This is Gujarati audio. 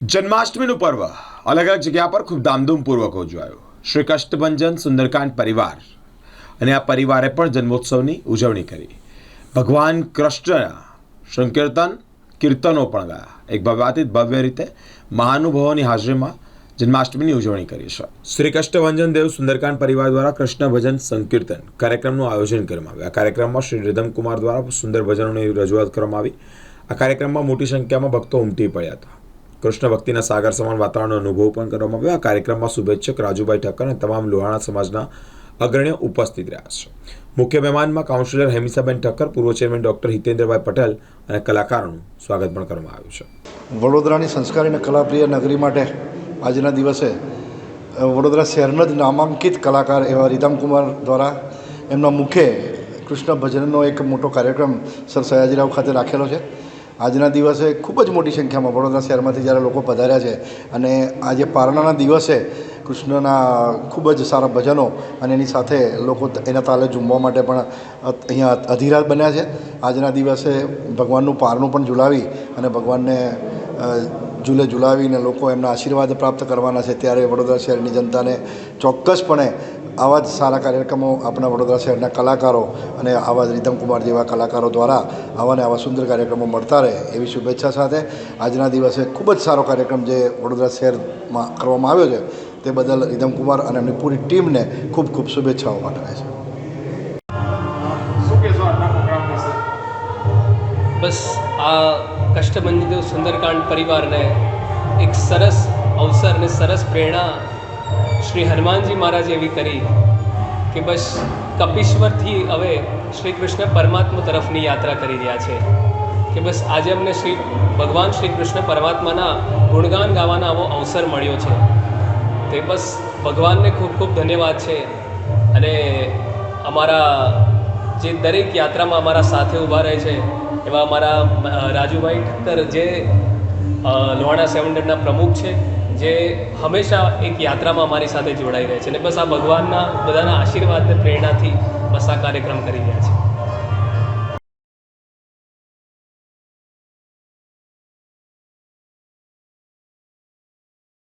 જન્માષ્ટમીનું પર્વ અલગ અલગ જગ્યા પર ખૂબ ધામધૂમપૂર્વક ઉજવાયું. શ્રી કષ્ટભંજન સુંદરકાંડ પરિવાર અને આ પરિવારે પણ જન્મોત્સવની ઉજવણી કરી. ભગવાન કૃષ્ણના સંકીર્તન, કીર્તનો પણ ગયા. એક ભવ્યાતીત ભવ્ય રીતે મહાનુભાવોની હાજરીમાં જન્માષ્ટમીની ઉજવણી કરી છે. શ્રી કષ્ટભંજન દેવ સુંદરકાંડ પરિવાર દ્વારા કૃષ્ણ ભજન સંકીર્તન કાર્યક્રમનું આયોજન કરવામાં આવ્યું. આ કાર્યક્રમમાં શ્રી રિધમકુમાર દ્વારા સુંદર ભજનોની રજૂઆત કરવામાં આવી. આ કાર્યક્રમમાં મોટી સંખ્યામાં ભક્તો ઉમટી પડ્યા હતા. કૃષ્ણ ભક્તિના સાગર સમાન વાતાવરણનો અનુભવ પણ કરવામાં આવ્યો. આ કાર્યક્રમમાં શુભેચ્છક રાજુભાઈ ઠક્કર અને તમામ લોહાણા સમાજના અગ્રણીઓ ઉપસ્થિત રહ્યા છે. મુખ્ય મહેમાનમાં કાઉન્સિલર હેમિસાબેન ઠક્કર, પૂર્વ ચેરમેન ડોક્ટર હિતેન્દ્રભાઈ પટેલ અને કલાકારોનું સ્વાગત પણ કરવામાં આવ્યું છે. વડોદરાની સંસ્કારી અને કલાપ્રિય નગરી માટે આજના દિવસે વડોદરા શહેરના જ નામાંકિત કલાકાર એવા રીતામકુમાર દ્વારા એમના મુખે કૃષ્ણ ભજનનો એક મોટો કાર્યક્રમ સર સયાજીરાવ ખાતે રાખેલો છે. આજના દિવસે ખૂબ જ મોટી સંખ્યામાં વડોદરા શહેરમાંથી જ્યારે લોકો પધાર્યા છે અને આજે પારણાના દિવસે કૃષ્ણના ખૂબ જ સારા ભજનો અને એની સાથે લોકો એના તાલે ઝૂમવા માટે પણ અહીંયા અધીરા બન્યા છે. આજના દિવસે ભગવાનનું પારણું પણ ઝુલાવી અને ભગવાનને ઝૂલે ઝુલાવીને લોકો એમના આશીર્વાદ પ્રાપ્ત કરવાના છે. ત્યારે વડોદરા શહેરની જનતાને ચોક્કસપણે આવા જ સારા કાર્યક્રમો આપણા વડોદરા શહેરના કલાકારો અને આવા જ રીતમકુમાર જેવા કલાકારો દ્વારા આવા ને આવા સુંદર કાર્યક્રમો મળતા રહે એવી શુભેચ્છા સાથે આજના દિવસે ખૂબ જ સારો કાર્યક્રમ જે વડોદરા શહેરમાં કરવામાં આવ્યો છે તે બદલ રીતમકુમાર અને એમની પૂરી ટીમને ખૂબ ખૂબ શુભેચ્છાઓ પાઠવે છે. બસ આ કષ્ટભંજિત સુંદરકાંડ પરિવારને એક સરસ અવસર અને સરસ પ્રેરણા શ્રી હનુમાનજી મહારાજ એવી કરી કે બસ કપીશ્વરથી હવે શ્રી કૃષ્ણ પરમાત્મા તરફની યાત્રા કરી રહ્યા છે. કે બસ આજે અમને શ્રી ભગવાન શ્રી કૃષ્ણ પરમાત્માના ગુણગાન ગાવાનો આવો અવસર મળ્યો છે. તે બસ ભગવાનને ખૂબ ખૂબ ધન્યવાદ છે. અને અમારા જે દરેક યાત્રામાં અમારા સાથે ઊભા રહે છે, એવા અમારા રાજુભાઈ ઠક્કર જે લોહાણા સેવન પ્રમુખ છે જે હંમેશા એક યાત્રામાં અમારી સાથે જોડાઈ રહે છે અને બસ આ ભગવાનના બધાના આશીર્વાદને પ્રેરણાથી બસ આ કાર્યક્રમ કરી રહ્યા છે.